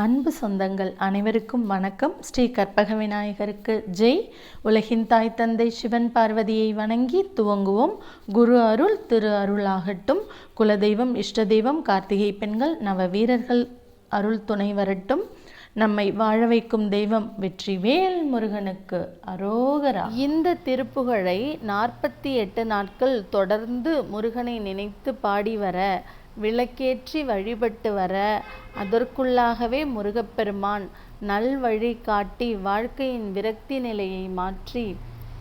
அன்பு சொந்தங்கள் அனைவருக்கும் வணக்கம். ஸ்ரீ கற்பக விநாயகருக்கு ஜெய். உலகின் தாய் தந்தை சிவன் பார்வதியை வணங்கி துவங்குவோம். குரு அருள் திரு அருளாகட்டும் குலதெய்வம் இஷ்ட தெய்வம் கார்த்திகை பெண்கள் நவ வீரர்கள் அருள் துணை வரட்டும். நம்மை வாழ வைக்கும் தெய்வம் வெற்றி வேல் முருகனுக்கு அரோகரா. இந்த திருப்புகழை நாற்பத்தி எட்டு நாட்கள் தொடர்ந்து முருகனை நினைத்து பாடி வர விளக்கேற்றி வழிபட்டு வர அதற்குள்ளாகவே முருகப்பெருமான் நல்வழி காட்டி வாழ்க்கையின் விரக்தி நிலையை மாற்றி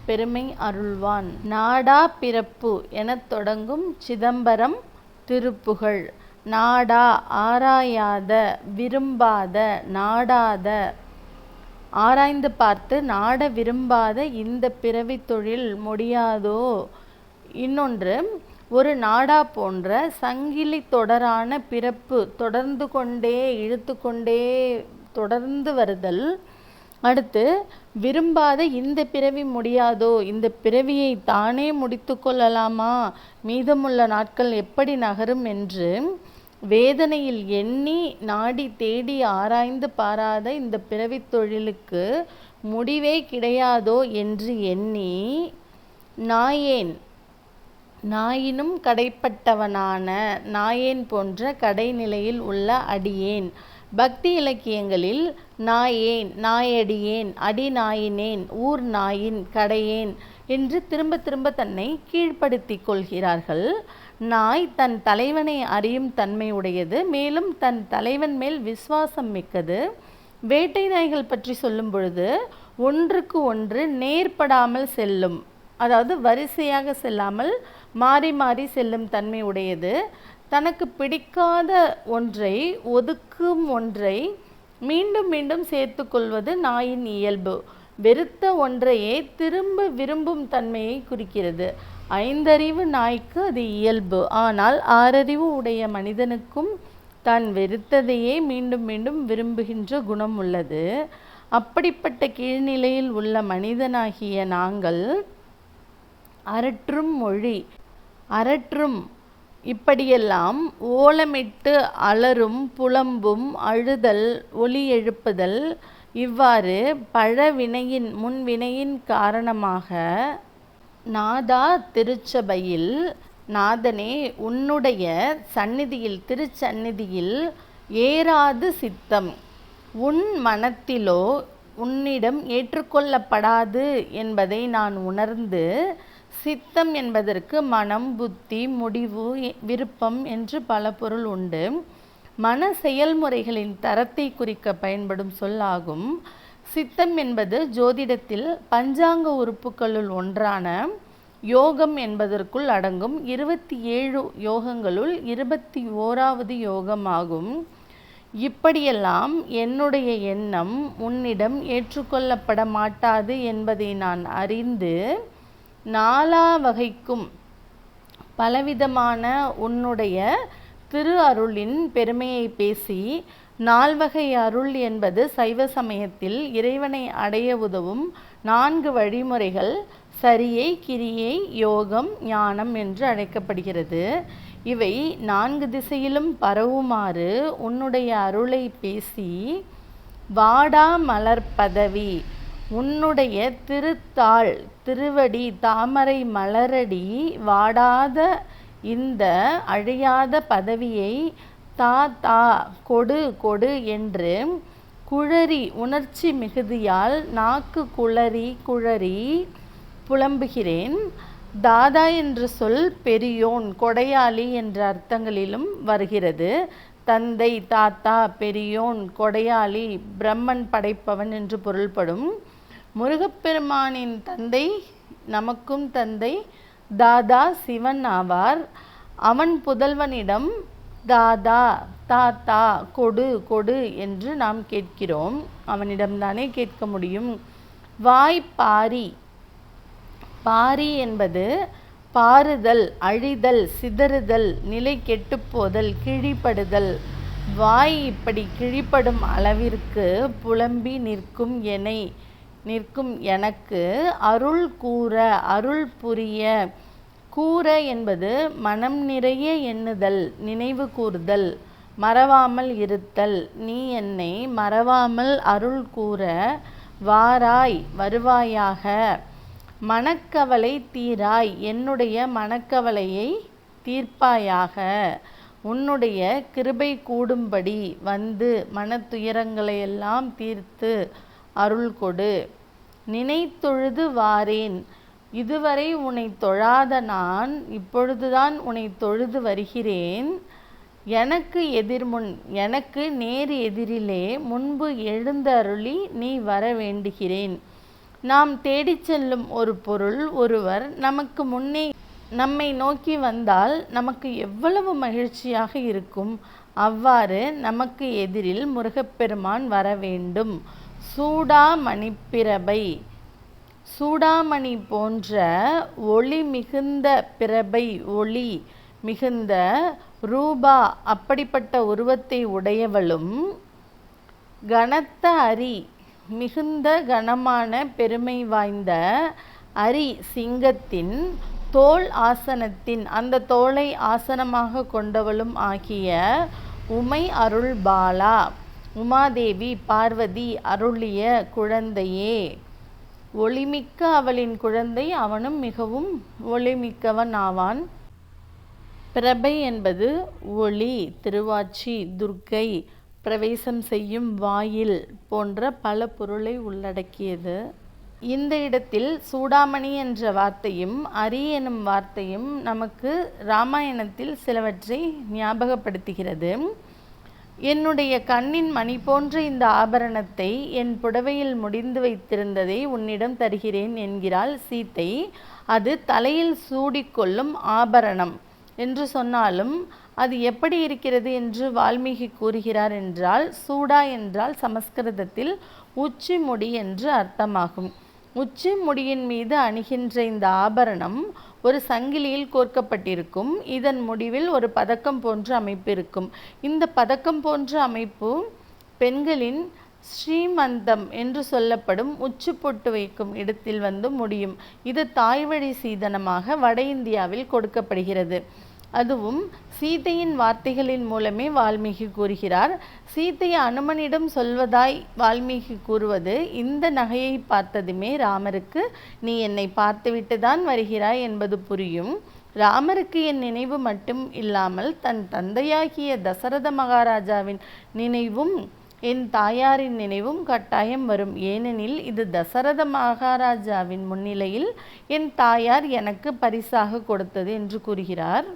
பெருமை அருள்வான். நாடா பிறப்பு எனத் தொடங்கும் சிதம்பரம் திருப்புகழ். நாடா ஆராயாத விரும்பாத நாடாத. ஆராய்ந்து பார்த்து நாட விரும்பாத இந்த பிறவி தொழில் முடியாதோ? இன்னொன்று ஒரு நாடா போன்ற சங்கிலி தொடரான பிறப்பு தொடர்ந்து கொண்டே இழுத்து கொண்டே தொடர்ந்து வருதல். அடுத்து விரும்பாத இந்த பிறவி முடியாதோ இந்த பிறவியை தானே முடித்து கொள்ளலாமா? மீதமுள்ள நாட்கள் எப்படி நகரும் என்று வேதனையில் எண்ணி நாடி தேடி ஆராய்ந்து பாராத இந்த பிறவி தொழிலுக்கு முடிவே கிடையாதோ என்று எண்ணி நாயேன் நாயினும் கடைப்பட்டவனான நாயேன் போன்ற கடைநிலையில் உள்ள அடியேன். பக்தி இலக்கியங்களில் நாயேன் நாயடியேன் அடி நாயினேன் ஊர் நாயின் கடையேன் என்று திரும்ப திரும்ப தன்னை கீழ்ப்படுத்தி கொள்கிறார்கள். நாய் தன் தலைவனை அறியும் தன்மை உடையது மேலும் தன் தலைவன் மேல் விசுவாசம் மிக்கது. வேட்டை நாய்கள் பற்றி சொல்லும் பொழுது ஒன்றுக்கு ஒன்று நேர்படாமல் செல்லும் அதாவது வரிசையாக செல்லாமல் மாறி மாறி செல்லும் தன்மை உடையது. தனக்கு பிடிக்காத ஒன்றை ஒதுக்கும் ஒன்றை மீண்டும் மீண்டும் சேர்த்து கொள்வது நாயின் இயல்பு. வெறுத்த ஒன்றையே திரும்ப விரும்பும் தன்மையை குறிக்கிறது. ஐந்தறிவு நாய்க்கு அது இயல்பு. ஆனால் ஆறறிவு உடைய மனிதனுக்கும் தான் வெறுத்ததையே மீண்டும் மீண்டும் விரும்புகின்ற குணம் உள்ளது. அப்படிப்பட்ட கீழ்நிலையில் உள்ள மனிதனாகிய நாங்கள் அரற்றும் மொழி அரற்றும். இப்படியெல்லாம் ஓலமிட்டு அலரும் புலம்பும் அழுதல் ஒலி எழுப்புதல் இவ்வாறு பழவினையின் முன்வினையின் காரணமாக நாதா திருச்சபையில் நாதனே உன்னுடைய சந்நிதியில் திருச்சந்நிதியில் ஏறாது சித்தம். உன் மனத்திலோ உன்னிடம் ஏற்றுக்கொள்ளப்படாது என்பதை நான் உணர்ந்து சித்தம் என்பதற்கு மனம் புத்தி முடிவு விருப்பம் என்று பல பொருள் உண்டு. மன செயல்முறைகளின் தரத்தை குறிக்க பயன்படும் சொல்லாகும். சித்தம் என்பது ஜோதிடத்தில் பஞ்சாங்க உறுப்புகளுள் ஒன்றான யோகம் என்பதற்குள் அடங்கும் இருபத்தி ஏழு யோகங்களுள் இருபத்தி ஓராவது யோகம் ஆகும் இப்படியெல்லாம் என்னுடைய எண்ணம் உன்னிடம் ஏற்றுக்கொள்ளப்பட மாட்டாது என்பதை நான் அறிந்து நாலா வகைக்கும் பலவிதமான உன்னுடைய திரு அருளின் பெருமையை பேசி நால்வகை அருள் என்பது சைவ சமயத்தில் இறைவனை அடைய உதவும் நான்கு வழிமுறைகள் சரியை கிரியை யோகம் ஞானம் என்று அழைக்கப்படுகிறது. இவை நான்கு திசையிலும் பரவுமாறு உன்னுடைய அருளை பேசி வாடா மலர் பதவி உன்னுடைய திருத்தாள் திருவடி தாமரை மலரடி வாடாத இந்த அழியாத பதவியை தா தா கொடு கொடு என்று குழறி உணர்ச்சி மிகுதியால் நாக்கு குளறி குழறி புலம்புகிறேன். தாதா என்ற சொல் பெரியோன் கொடையாளி என்ற அர்த்தங்களிலும் வருகிறது. தந்தை தாத்தா பெரியோன் கொடையாளி பிரம்மன் படைப்பவன் என்று பொருள்படும். முருகப்பெருமானின் தந்தை நமக்கும் தந்தை தாதா சிவன் ஆவார். அவன் புதல்வனிடம் தாதா தாத்தா கொடு கொடு என்று நாம் கேட்கிறோம். அவனிடம்தானே கேட்க முடியும். வாய் பாரி. பாரி என்பது பாறுதல் அழிதல் சிதறுதல் நிலை கெட்டுப்போதல் கிழிப்படுதல் வாய் இப்படி கிழிப்படும் அளவிற்கு புலம்பி நிற்கும் எனை நிற்கும் எனக்கு அருள் கூற அருள் புரிய. கூற என்பது மனம் நிறைய எண்ணுதல் நினைவு கூறுதல். மறவாமல் இருத்தல். நீ என்னை மறவாமல் அருள் கூற வாராய் வருவாயாக. மனக்கவலை தீராய் என்னுடைய மனக்கவலையை தீர்ப்பாயாக. உன்னுடைய கிருபை கூடும்படி வந்து மனத்துயரங்களையெல்லாம் தீர்த்து அருள் கொடு நினைத்தொழுது வாரேன். இதுவரை உன்னை தொழாத நான் இப்பொழுதுதான் உன்னை தொழுது வருகிறேன். எனக்கு எதிர்முன் எனக்கு நேர் எதிரிலே முன்பு எழுந்தருளி நீ வர வேண்டுகிறேன். நாம் தேடிச் செல்லும் ஒரு பொருள் ஒருவர் நமக்கு முன்னே நம்மை நோக்கி வந்தால் நமக்கு எவ்வளவு மகிழ்ச்சியாக இருக்கும். அவ்வாறு நமக்கு எதிரில் முருகப்பெருமான் வர வேண்டும். சூடாமணிப்பிரபை. சூடாமணி போன்ற ஒளி மிகுந்த பிரபை ஒளி மிகுந்த ரூபா அப்படிப்பட்ட உருவத்தை உடையவளும் கனத்த அரி மிகுந்த கனமான பெருமை வாய்ந்த அரி சிங்கத்தின் தோல் ஆசனத்தின் அந்த தோலை ஆசனமாக கொண்டவளும் ஆகிய உமை அருள் பாலா உமாதேவி பார்வதி அருளிய குழந்தையே. ஒளிமிக்க அவளின் குழந்தை அவனும் மிகவும் ஒளிமிக்கவன் ஆவான். பிரபை என்பது ஒளி திருவாச்சி துர்க்கை பிரவேசம் செய்யும் வாயில் போன்ற பல பொருளை உள்ளடக்கியது. இந்த இடத்தில் சூடாமணி என்ற வார்த்தையும் அரி எனும் வார்த்தையும் நமக்கு ராமாயணத்தில் சிலவற்றை ஞாபகப்படுத்துகிறது. என்னுடைய கண்ணின் மணி போன்ற இந்த ஆபரணத்தை என் புடவையில் முடிந்து வைத்திருந்ததை உன்னிடம் தருகிறேன் என்கிறாள் சீத்தை. அது தலையில் சூடிக்கொள்ளும் ஆபரணம். என்று சொன்னாலும் அது எப்படி இருக்கிறது என்று வால்மீகி கூறுகிறார் என்றால் சூடா என்றால் சமஸ்கிருதத்தில் உச்சி முடி என்று அர்த்தமாகும். உச்சி முடியின் மீது அணிகின்ற இந்த ஆபரணம் ஒரு சங்கிலியில் கோர்க்கப்பட்டிருக்கும். இதன் முடிவில் ஒரு பதக்கம் போன்ற அமைப்பு இருக்கும். இந்த பதக்கம் போன்ற அமைப்பு பெண்களின் ஸ்ரீமந்தம் என்று சொல்லப்படும் உச்சு பொட்டு வைக்கும் இடத்தில் வந்து முடியும். இது தாய்வழி சீதனமாக வட இந்தியாவில் கொடுக்கப்படுகிறது. அதுவும் சீதையின் வார்த்தைகளின் மூலமே வால்மீகி கூறுகிறார். சீதை அனுமனிடம் சொல்வதாய் வால்மீகி கூறுவது இந்த நகையை பார்த்ததுமே ராமருக்கு நீ என்னை பார்த்துவிட்டு தான் வருகிறாய் என்பது புரியும். ராமருக்கு என் நினைவு மட்டும் இல்லாமல் தன் தந்தையாகிய தசரத மகாராஜாவின் நினைவும் என் தாயாரின் நினைவும் கட்டாயம் வரும். ஏனெனில் இது தசரத மகாராஜாவின் முன்னிலையில் என் தாயார் எனக்கு பரிசாக கொடுத்தது என்று கூறுகிறார்.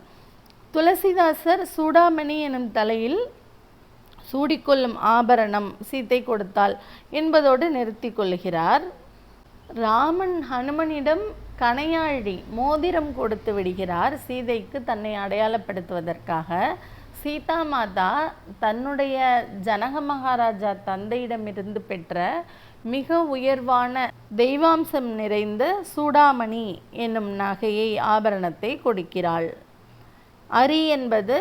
துளசிதாசர் சூடாமணி எனும் தலையில் சூடிக்கொள்ளும் ஆபரணம் சீத்தை கொடுத்தாள் என்பதோடு நிறுத்தி கொள்கிறார் ராமன் ஹனுமனிடம் கணையாழி மோதிரம் கொடுத்து விடுகிறார் சீதைக்கு தன்னை அடையாளப்படுத்துவதற்காக. சீதா மாதா தன்னுடைய ஜனக மகாராஜா தந்தையிடமிருந்து பெற்ற மிக உயர்வான தெய்வாம்சம் நிறைந்த சூடாமணி என்னும் நகையை ஆபரணத்தை கொடுக்கிறாள். அரி என்பது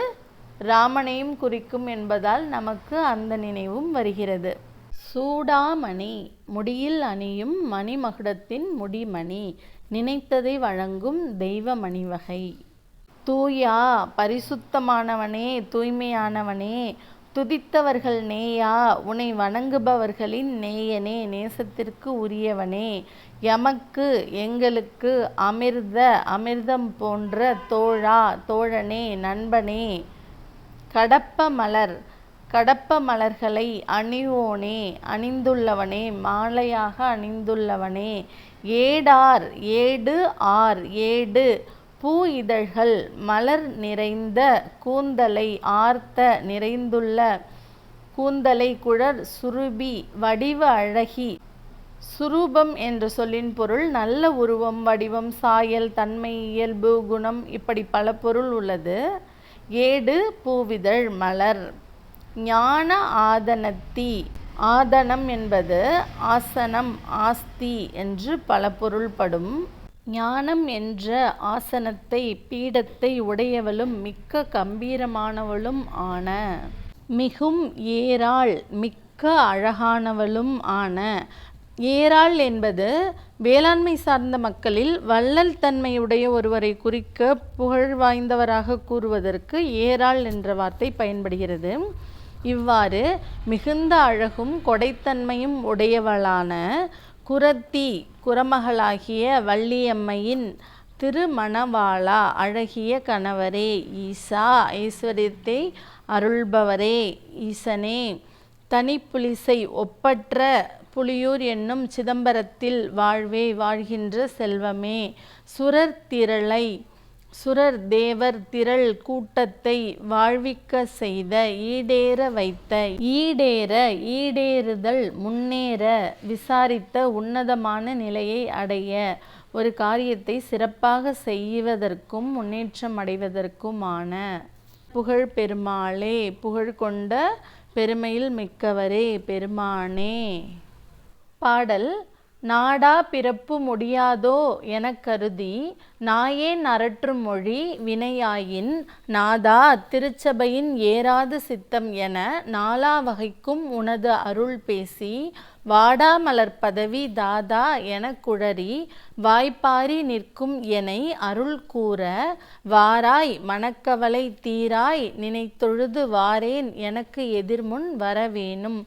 ராமனையும் குறிக்கும் என்பதால் நமக்கு அந்த நினைவும் வருகிறது. சூடாமணி முடியில் அணியும் மணிமகுடத்தின் முடிமணி நினைத்ததை வழங்கும் தெய்வ மணிவகை தூயா பரிசுத்தமானவனே தூய்மையானவனே துதித்தவர்கள் நேயா உன்னை வணங்குபவர்களின் நேயனே நேசத்திற்கு உரியவனே. எமக்கு எங்களுக்கு அமிர்த அமிர்தம் போன்ற தோழா தோழனே நண்பனே. கடப்ப மலர் கடப்ப மலர்களை அணிவோனே அணிந்துள்ளவனே மாலையாக அணிந்துள்ளவனே. ஏடார் ஏடு ஆர் ஏடு பூ இதழ்கள் மலர் நிறைந்த கூந்தலை ஆர்த்த நிறைந்துள்ள கூந்தலை குழற் சுருபி வடிவ அழகி. சுரூபம் என்ற சொல்லின் பொருள் நல்ல உருவம் வடிவம் சாயல் தன்மை இயல்பு குணம் இப்படி பல பொருள் உள்ளது. ஏடு பூவிதழ் மலர். ஞான ஆதனத்தி. ஆதனம் என்பது ஆசனம் ஆஸ்தி என்று பல பொருள்படும். ஞானம் என்ற ஆசனத்தை பீடத்தை உடையவளும் மிக்க கம்பீரமானவளும் ஆன மிகும் ஏராள் மிக்க அழகானவளும் ஆன. ஏராள் என்பது வேளாண்மை சார்ந்த மக்களில் வள்ளல் தன்மையுடைய ஒருவரை குறிக்க புகழ் வாய்ந்தவராக கூறுவதற்கு ஏராள் என்ற வார்த்தை பயன்படுகிறது. இவ்வாறு மிகுந்த அழகும் கொடைத்தன்மையும் உடையவளான குரத்தி குரமகளாகிய வள்ளியம்மையின் திருமணவாளா அழகிய கணவரே ஈசா ஐஸ்வர்யத்தை அருள்பவரே ஈசனே. தனிப்புலிசை ஒப்பற்ற புலியூர் என்னும் சிதம்பரத்தில் வாழ்வே வாழ்கின்ற செல்வமே. சுரர் திரளை சுரர் தேவர் திரள் கூட்டத்தை வாழ்விக்க செய்த ஈடேற வைத்த ஈடேற ஈடேறுதல் முன்னேற விசாரித்த உன்னதமான நிலையை அடைய ஒரு காரியத்தை சிறப்பாக செய்வதற்கும் முன்னேற்றம் அடைவதற்குமான புகழ் பெருமாளே புகழ் கொண்ட பெருமையில் மிக்கவரே பெருமானே. பாடல் நாடா பிறப்பு முடியாதோ எனக் கருதி நாயேன் அரற்றும் மொழி வினையாயின் நாதா திருச்சபையின் ஏறாது சித்தம் என நாலா வகைக்கும் உனது அருள் பேசி வாடாமலர் பதவி தாதா என குழறி வாய்ப்பாரி நிற்கும் எனை அருள் கூற வாராய் மணக்கவலை தீராய் நினைத்தொழுது வாரேன் எனக்கு எதிர்முன் வரவேணும்.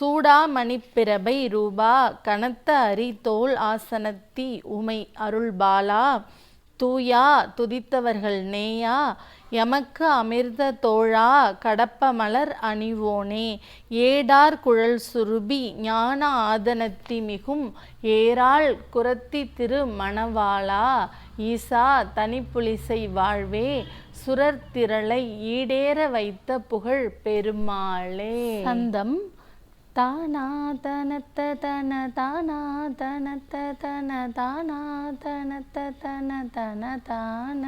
சூடாமணிப்பிரபை ரூபா கனத்த அரி தோல் ஆசனத்தி உமை அருள்பாலா தூயா துதித்தவர்கள் நேயா? எமக்கு அமிர்த தோழா கடப்ப மலர் அணிவோனே. ஏடார் குழல் சுருபி ஞான ஆதனத்தி மிகும் ஏராள் குரத்தி திரு மணவாளா. ஈசா தனிப்புலிசை வாழ்வே சுரர் திரளை ஈடேற வைத்த புகழ் பெருமாளே. சந்தம். தானா தனத்த தன தானா தனத்த தன தானா தனத்த தன தன தான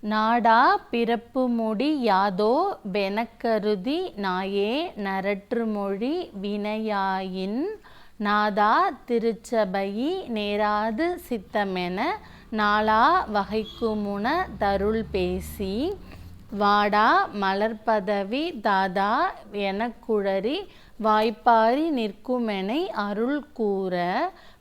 நாடா பிறப்பு முடி யாதோ வெனக்கருதி நாயே நரற்று மொழி வினையாயின். நாதா திருச்சபையி நேராது சித்தமென. நாளா வகைக்குமுன தருள் பேசி. வாடா மலர்பதவி தாதா எனக்குழறி வாய்ப்பாரி நிற்குமெனை அருள் கூற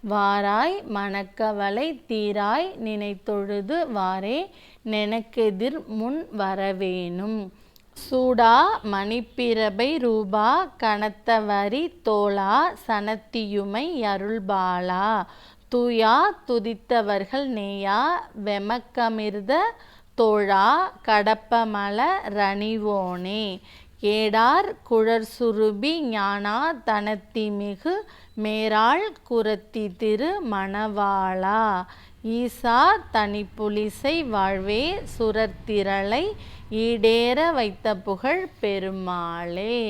வாராய் மணக்கவலை தீராய் நினைத்தொழுது வாரே நெனக்கெதிர் முன் வரவேணும். சூடா மணிப்பிரபை ரூபா கனத்தவரி தோளா சனத்தியுமை அருள்பாலா தூயா துதித்தவர்கள் நேயா வெமக்கமிர்த தோழா கடப்பமல ரணிவோனே. ஏடார் குழற் சுருபி ஞானா தனத்திமிகு மேராள் குரத்தி திரு மணவாளா. ஈசா தனிப்புலிசை வாழ்வே சுரத்திரளை ஈடேற வைத்த புகழ் பெருமாளே.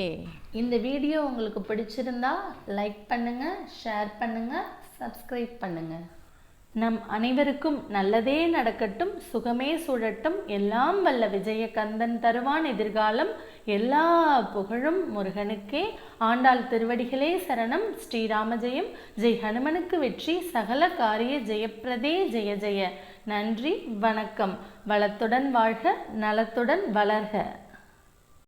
இந்த வீடியோ உங்களுக்கு பிடிச்சிருந்தா லைக் பண்ணுங்கள் ஷேர் பண்ணுங்கள் சப்ஸ்கிரைப் பண்ணுங்கள் நம் அனைவருக்கும் நல்லதே நடக்கட்டும் சுகமே சுழட்டும். எல்லாம் வல்ல விஜயகந்தன் தருவான் எதிர்காலம். எல்லா புகழும் முருகனுக்கே. ஆண்டாள் திருவடிகளே சரணம். ஸ்ரீராமஜெயம். ஜெய் ஹனுமனுக்கு வெற்றி. சகல காரிய ஜெயப்பிரதே. ஜெய ஜெய. நன்றி. வணக்கம். வளத்துடன் வாழ்க. நலத்துடன் வளர்க.